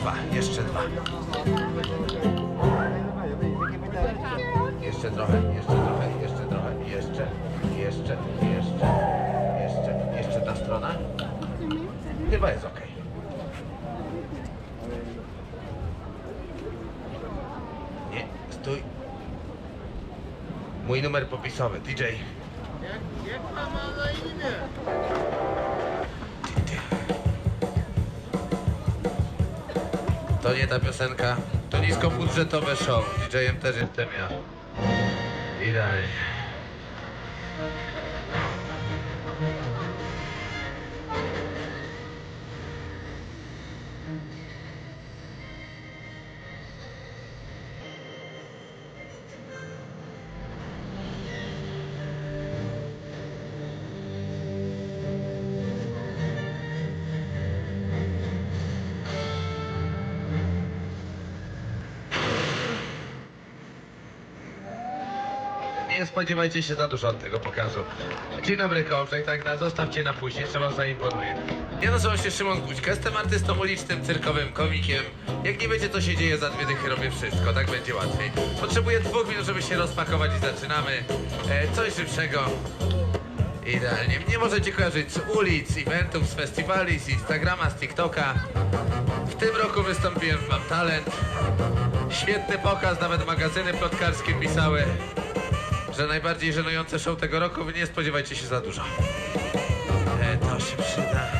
dwa, jeszcze dwa. Jeszcze trochę, jeszcze trochę, jeszcze trochę, jeszcze, jeszcze, jeszcze, jeszcze, jeszcze ta strona. Chyba jest ok. Nie, stój. Mój numer popisowy, DJ. Jak, jak ma na imię? To nie ta piosenka. To niskobudżetowe show. DJ-em też jestem ja. I dalej. Nie spodziewajcie się za dużo od tego pokazu. Dzień dobry, Kołczek, tak na zostawcie na później, jeszcze wam zaimponuję. Ja nazywam się Szymon Gućka, jestem artystą ulicznym, cyrkowym, komikiem. Jak nie wiecie, co się dzieje, za dwie dychy robię wszystko, tak będzie łatwiej. Potrzebuję dwóch minut, żeby się rozpakować i zaczynamy. E, coś szybszego. Idealnie. Mnie możecie kojarzyć z ulic, eventów, z festiwali, z Instagrama, z TikToka. W tym roku wystąpiłem w Mam Talent. Świetny pokaz, nawet magazyny plotkarskie pisały, że najbardziej żenujące show tego roku, nie spodziewajcie się za dużo. E, to się przyda.